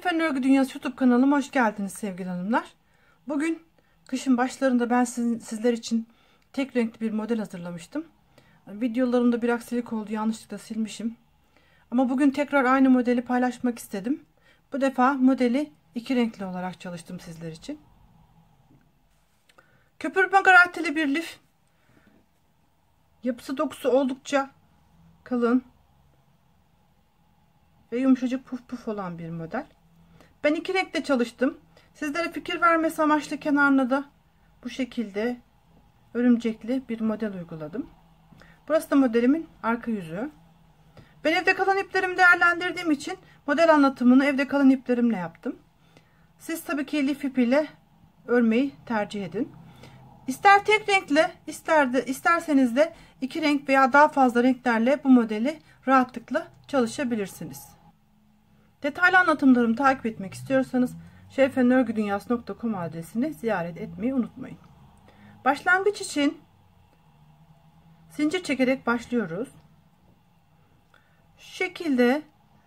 Fen Örgü Dünyası YouTube kanalıma hoş geldiniz sevgili hanımlar. Bugün kışın başlarında ben sizin, sizler için tek renkli bir model hazırlamıştım. Videolarımda bir aksilik oldu yanlışlıkla silmişim. Ama bugün tekrar aynı modeli paylaşmak istedim. Bu defa modeli iki renkli olarak çalıştım sizler için. Köpürme garantili bir lif. Yapısı dokusu oldukça kalın ve yumuşacık puf puf olan bir model. Ben iki renkte çalıştım. Sizlere fikir vermesi amaçlı kenarına da bu şekilde örümcekli bir model uyguladım. Burası da modelimin arka yüzü. Ben evde kalan iplerimi değerlendirdiğim için model anlatımını evde kalan iplerimle yaptım. Siz tabii ki lif ipiyle örmeyi tercih edin. İster tek renkle ister de, isterseniz de iki renk veya daha fazla renklerle bu modeli rahatlıkla çalışabilirsiniz. Detaylı anlatımlarımı takip etmek istiyorsanız şerifenörgüdünyası.com adresini ziyaret etmeyi unutmayın. Başlangıç için zincir çekerek başlıyoruz. Şu şekilde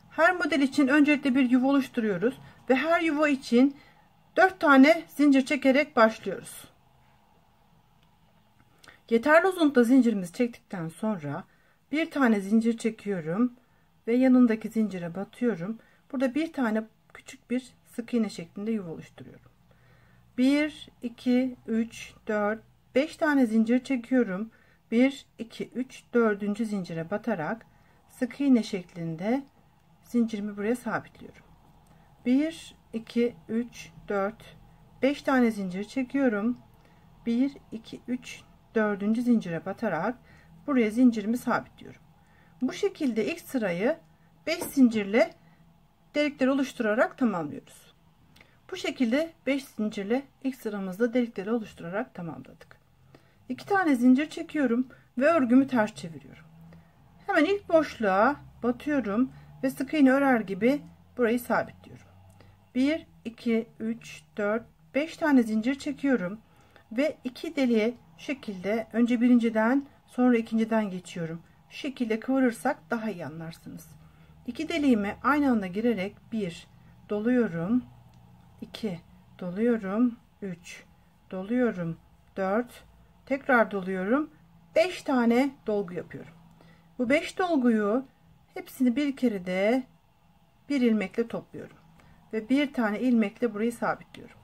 her model için öncelikle bir yuva oluşturuyoruz ve her yuva için 4 tane zincir çekerek başlıyoruz. Yeterli uzunlukta zincirimizi çektikten sonra bir tane zincir çekiyorum ve yanındaki zincire batıyorum. Burada bir tane küçük bir sık iğne şeklinde yuva oluşturuyorum. 1 2 3 4 5 tane zincir çekiyorum. 1 2 3 4. zincire batarak sık iğne şeklinde zincirimi buraya sabitliyorum. 1 2 3 4 5 tane zincir çekiyorum. 1 2 3 4. zincire batarak buraya zincirimi sabitliyorum. Bu şekilde ilk sırayı 5 zincirle delikler oluşturarak tamamlıyoruz. Bu şekilde 5 zincirle ilk sıramızda delikleri oluşturarak tamamladık. 2 tane zincir çekiyorum ve örgümü ters çeviriyorum. Hemen ilk boşluğa batıyorum ve sık iğne örer gibi burayı sabitliyorum. 1 2 3 4 5 tane zincir çekiyorum ve iki deliğe şekilde önce birinciden sonra ikinciden geçiyorum. Şekilde kıvırırsak daha iyi anlarsınız. İki deliğime aynı anda girerek 1 doluyorum 2 doluyorum 3 doluyorum 4 tekrar doluyorum 5 tane dolgu yapıyorum. Bu 5 dolguyu hepsini bir kere de bir ilmekle topluyorum ve bir tane ilmekle burayı sabitliyorum.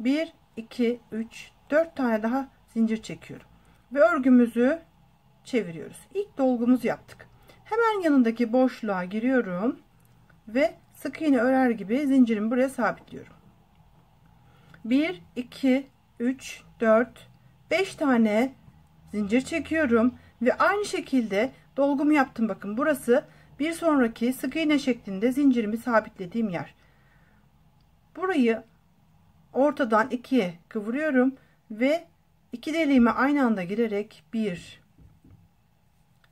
1 2 3 4 tane daha zincir çekiyorum ve örgümüzü çeviriyoruz. İlk dolgumuzu yaptık. Hemen yanındaki boşluğa giriyorum ve sık iğne örer gibi zincirimi buraya sabitliyorum. 1 2 3 4 5 tane zincir çekiyorum ve aynı şekilde dolgumu yaptım bakın burası bir sonraki sık iğne şeklinde zincirimi sabitlediğim yer burayı ortadan ikiye kıvırıyorum ve iki deliğime aynı anda girerek 1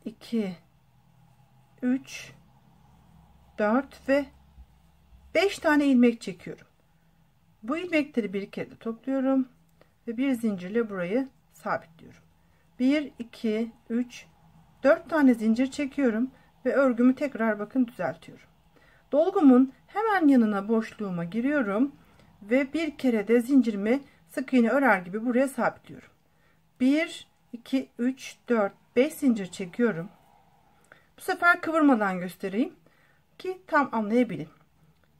2 3 4 ve 5 tane ilmek çekiyorum. Bu ilmekleri bir kere de topluyorum ve bir zincirle burayı sabitliyorum. 1 2 3 4 tane zincir çekiyorum ve örgümü tekrar bakın düzeltiyorum. Dolgumun hemen yanına boşluğuma giriyorum ve bir kere de zincirimi sık iğne örer gibi buraya sabitliyorum. 1 2 3 4 5 zincir çekiyorum. Bu sefer kıvırmadan göstereyim ki tam anlayabilin.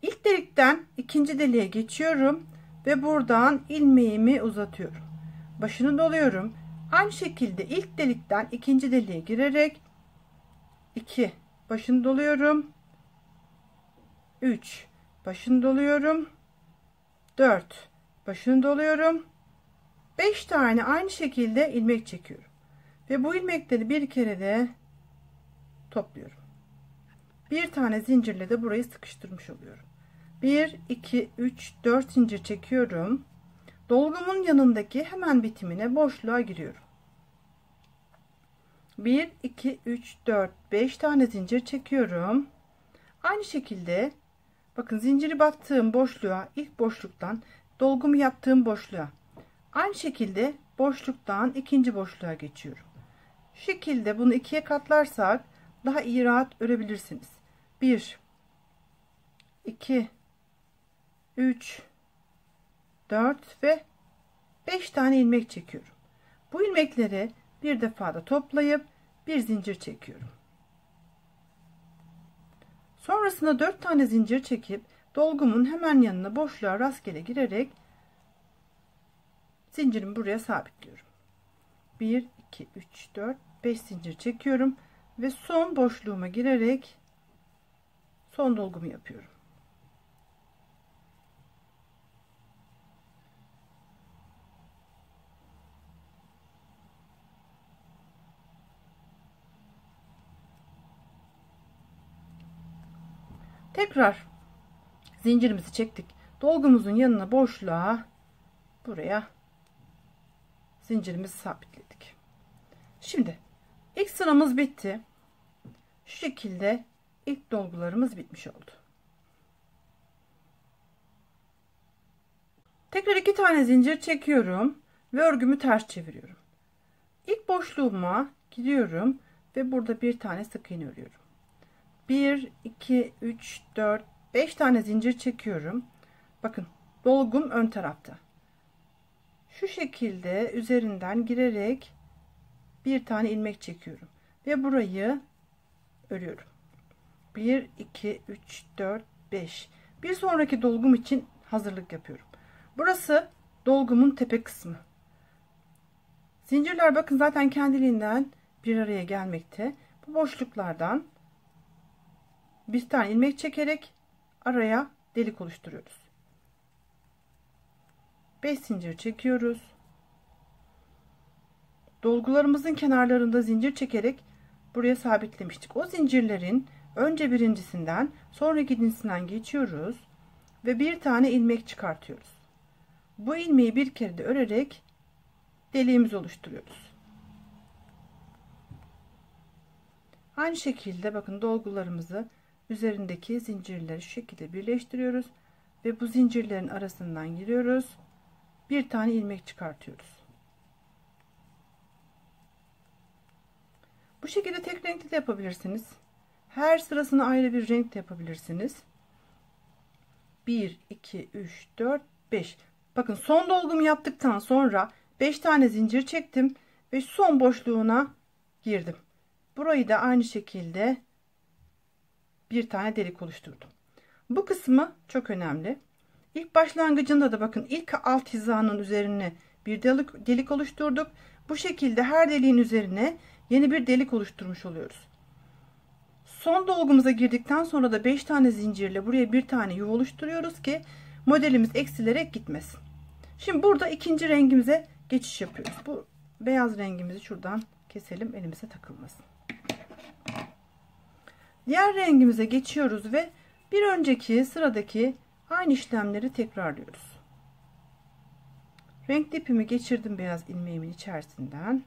İlk delikten ikinci deliğe geçiyorum ve buradan ilmeğimi uzatıyorum. Başını doluyorum. Aynı şekilde ilk delikten ikinci deliğe girerek 2 başını doluyorum. 3 başını doluyorum. 4 başını doluyorum. 5 tane aynı şekilde ilmek çekiyorum. Ve bu ilmekleri bir kere de topluyorum. Bir tane zincirle de burayı sıkıştırmış oluyorum. 1 2 3 4 zincir çekiyorum. Dolgumun yanındaki hemen bitimine boşluğa giriyorum. 1 2 3 4 5 tane zincir çekiyorum. Aynı şekilde bakın zinciri battığım boşluğa ilk boşluktan dolgumu yaptığım boşluğa aynı şekilde boşluktan ikinci boşluğa geçiyorum. Şu şekilde bunu ikiye katlarsak daha iyi rahat örebilirsiniz. 1 2 3 4 ve 5 tane ilmek çekiyorum. Bu ilmekleri bir defada toplayıp bir zincir çekiyorum. Sonrasında 4 tane zincir çekip dolgumun hemen yanına boşluğa rastgele girerek zincirimi buraya sabitliyorum. 1 2 3 4 5 zincir çekiyorum ve son boşluğuma girerek son dolgumu yapıyorum. Tekrar zincirimizi çektik. Dolgumuzun yanına boşluğa buraya zincirimizi sabitledik. Şimdi ilk sıramız bitti. Şu şekilde ilk dolgularımız bitmiş oldu. Tekrar iki tane zincir çekiyorum ve örgümü ters çeviriyorum. İlk boşluğuma gidiyorum ve burada bir tane sık iğne örüyorum. 1 2 3 4 5 tane zincir çekiyorum. Bakın dolgum ön tarafta. Şu şekilde üzerinden girerek bir tane ilmek çekiyorum ve burayı örüyorum. 1 2 3 4 5 bir sonraki dolgum için hazırlık yapıyorum. Burası dolgumun tepe kısmı. Zincirler bakın zaten kendiliğinden bir araya gelmekte. Bu boşluklardan bir tane ilmek çekerek araya delik oluşturuyoruz. 5 zincir çekiyoruz. Dolgularımızın kenarlarında zincir çekerek buraya sabitlemiştik. O zincirlerin önce birincisinden sonra ikincisinden geçiyoruz ve bir tane ilmek çıkartıyoruz. Bu ilmeği bir kere de örerek deliğimizi oluşturuyoruz. Aynı şekilde bakın dolgularımızı üzerindeki zincirleri şu şekilde birleştiriyoruz ve bu zincirlerin arasından giriyoruz. Bir tane ilmek çıkartıyoruz. Bu şekilde tek renkli de yapabilirsiniz. Her sırasını ayrı bir renk de yapabilirsiniz. 1 2 3 4 5 Bakın son dolgumu yaptıktan sonra 5 tane zincir çektim ve son boşluğuna girdim. Burayı da aynı şekilde bir tane delik oluşturdum. Bu kısmı çok önemli. İlk başlangıcında da bakın ilk alt hizanın üzerine bir delik, delik oluşturduk. Bu şekilde her deliğin üzerine yeni bir delik oluşturmuş oluyoruz. Son dolgumuza girdikten sonra da 5 tane zincirle buraya bir tane yuva oluşturuyoruz ki modelimiz eksilerek gitmesin. Şimdi burada ikinci rengimize geçiş yapıyoruz. Bu beyaz rengimizi şuradan keselim elimize takılmasın. Diğer rengimize geçiyoruz ve bir önceki sıradaki aynı işlemleri tekrarlıyoruz. Renk ipimi geçirdim beyaz ilmeğimin içerisinden.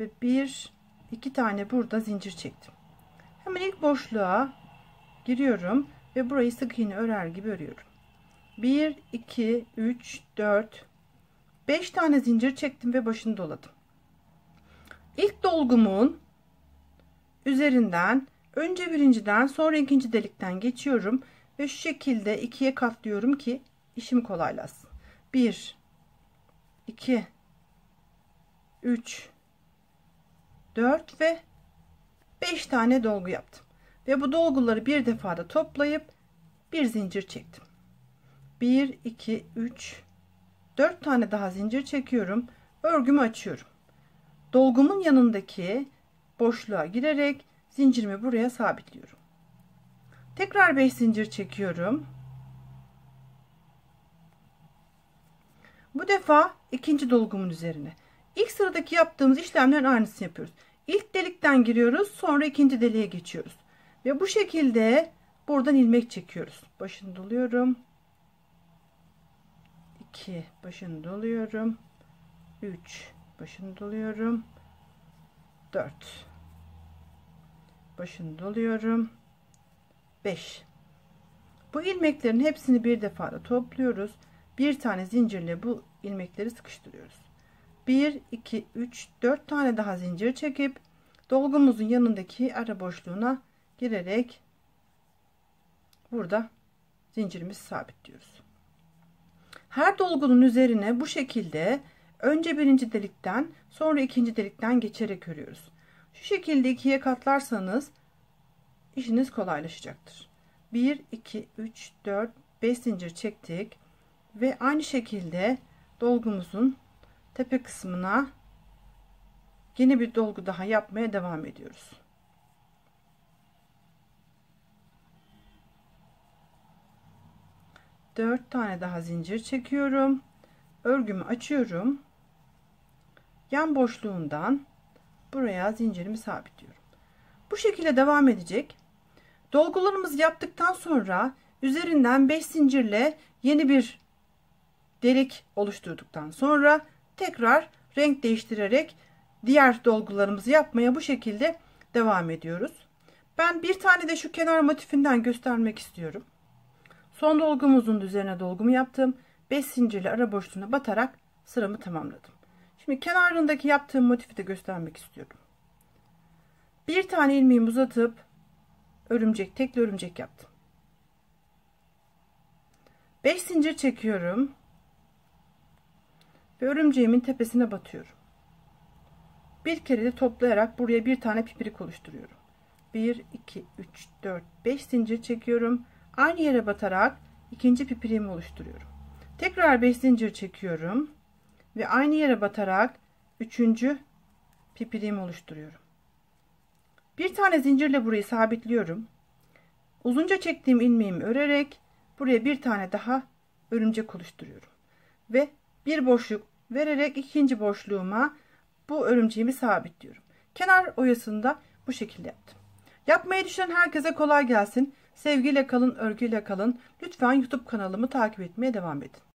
Ve bir iki tane burada zincir çektim. Hemen ilk boşluğa giriyorum ve burayı sık iğne örer gibi örüyorum. 1 2 3 4 5 tane zincir çektim ve başını doladım. İlk dolgumun üzerinden önce birinciden sonra ikinci delikten geçiyorum ve şu şekilde ikiye katlıyorum ki işim kolaylaşsın. 1 2 3 4 ve 5 tane dolgu yaptım. Ve bu dolguları bir defada toplayıp bir zincir çektim. 1 2 3 4 tane daha zincir çekiyorum. Örgümü açıyorum. Dolgumun yanındaki boşluğa girerek zincirimi buraya sabitliyorum. Tekrar 5 zincir çekiyorum. Bu defa ikinci dolgumun üzerine. İlk sıradaki yaptığımız işlemlerin aynısını yapıyoruz. İlk delikten giriyoruz, sonra ikinci deliğe geçiyoruz. Ve bu şekilde buradan ilmek çekiyoruz. Başını doluyorum. 2 başını doluyorum. 3 başını doluyorum. 4 başını doluyorum 5 bu ilmeklerin hepsini bir defada topluyoruz bir tane zincirle bu ilmekleri sıkıştırıyoruz 1 2 3 4 tane daha zincir çekip dolgumuzun yanındaki ara boşluğuna girerek burada zincirimizi sabitliyoruz. Her dolgunun üzerine bu şekilde önce birinci delikten sonra ikinci delikten geçerek örüyoruz. Şu şekilde ikiye katlarsanız işiniz kolaylaşacaktır. 1, 2, 3, 4, 5 zincir çektik ve aynı şekilde dolgumuzun tepe kısmına yeni bir dolgu daha yapmaya devam ediyoruz. Dört tane daha zincir çekiyorum. Örgümü açıyorum. Yan boşluğundan buraya zincirimi sabitliyorum. Bu şekilde devam edecek. Dolgularımızı yaptıktan sonra üzerinden 5 zincirle yeni bir delik oluşturduktan sonra tekrar renk değiştirerek diğer dolgularımızı yapmaya bu şekilde devam ediyoruz. Ben bir tane de şu kenar motifinden göstermek istiyorum. Son dolgumuzun üzerine dolgumu yaptım. 5 zincirli ara boşluğuna batarak sıramı tamamladım. Şimdi kenarındaki yaptığım motifi de göstermek istiyorum. Bir tane ilmeğimi uzatıp örümcek tekli örümcek yaptım. 5 zincir çekiyorum ve örümceğimin tepesine batıyorum. Bir kere de toplayarak buraya bir tane pipirik oluşturuyorum. 1 2 3 4 5 zincir çekiyorum. Aynı yere batarak ikinci pipiriğimi oluşturuyorum. Tekrar 5 zincir çekiyorum ve aynı yere batarak üçüncü pipiriğimi oluşturuyorum. Bir tane zincirle burayı sabitliyorum. Uzunca çektiğim ilmeğimi örerek buraya bir tane daha örümcek oluşturuyorum. Ve bir boşluk vererek ikinci boşluğuma bu örümceğimi sabitliyorum. Kenar oyasını da bu şekilde yaptım. Yapmayı düşünen herkese kolay gelsin. Sevgiyle kalın, örgüyle kalın. Lütfen YouTube kanalımı takip etmeye devam edin.